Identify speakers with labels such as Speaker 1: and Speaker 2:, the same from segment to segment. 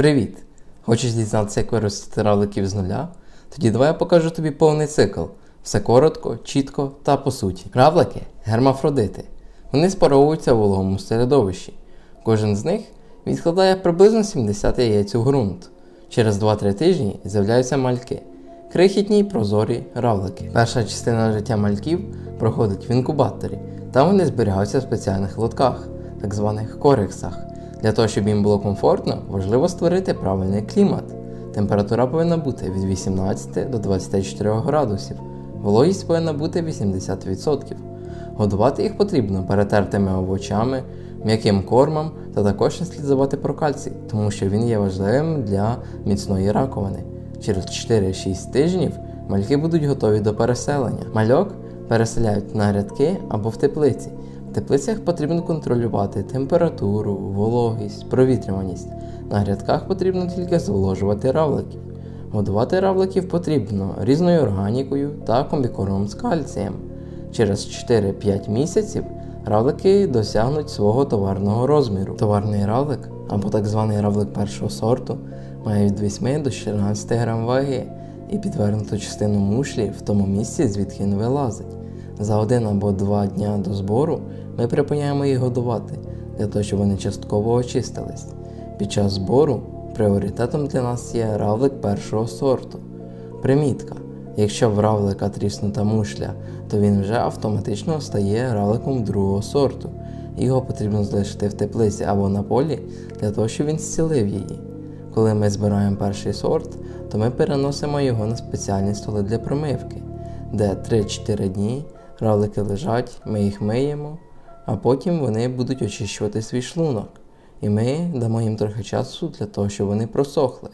Speaker 1: Привіт! Хочеш дізнатися, як виростити равликів з нуля? Тоді давай я покажу тобі повний цикл. Все коротко, чітко та по суті. Равлики гермафродити. Вони спаровуються в вологому середовищі. Кожен з них відкладає приблизно 70 яєць у ґрунт. Через 2-3 тижні з'являються мальки. Крихітні прозорі равлики. Перша частина життя мальків проходить в інкубаторі. Там вони зберігаються в спеціальних лотках, так званих корексах. Для того, щоб їм було комфортно, важливо створити правильний клімат. Температура повинна бути від 18 до 24 градусів, вологість повинна бути 80%. Годувати їх потрібно перетертими овочами, м'яким кормом та також не слід забувати про кальцій, тому що він є важливим для міцної раковини. Через 4-6 тижнів мальки будуть готові до переселення. Мальок переселяють на грядки або в теплиці. В теплицях потрібно контролювати температуру, вологість, провітрюваність. На грядках потрібно тільки зволожувати равликів. Годувати равликів потрібно різною органікою та комбікормом з кальцієм. Через 4-5 місяців равлики досягнуть свого товарного розміру. Товарний равлик, або так званий равлик першого сорту, має від 8 до 14 грам ваги і підвернуту частину мушлі в тому місці, звідки він вилазить. За один або два дня до збору ми припиняємо їх годувати, для того, щоб вони частково очистились. Під час збору пріоритетом для нас є равлик першого сорту. Примітка. Якщо в равлика тріснута мушля, то він вже автоматично стає равликом другого сорту. Його потрібно залишити в теплиці або на полі для того, щоб він зцілив її. Коли ми збираємо перший сорт, то ми переносимо його на спеціальні столи для промивки, де 3-4 дні равлики лежать, ми їх миємо, а потім вони будуть очищувати свій шлунок. І ми дамо їм трохи часу для того, щоб вони просохли.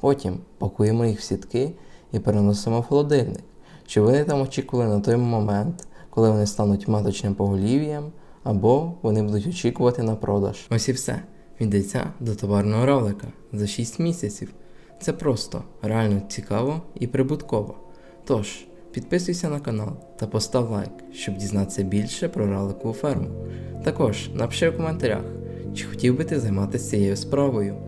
Speaker 1: Потім пакуємо їх в сітки і переносимо в холодильник, щоб вони там очікували на той момент, коли вони стануть маточним поголів'ям, або вони будуть очікувати на продаж. Ось і все. Від яйця до товарного равлика за 6 місяців. Це просто, реально цікаво і прибутково. Тож, підписуйся на канал та постав лайк, щоб дізнатися більше про раликову ферму. Також напиши в коментарях, чи хотів би ти займатися цією справою.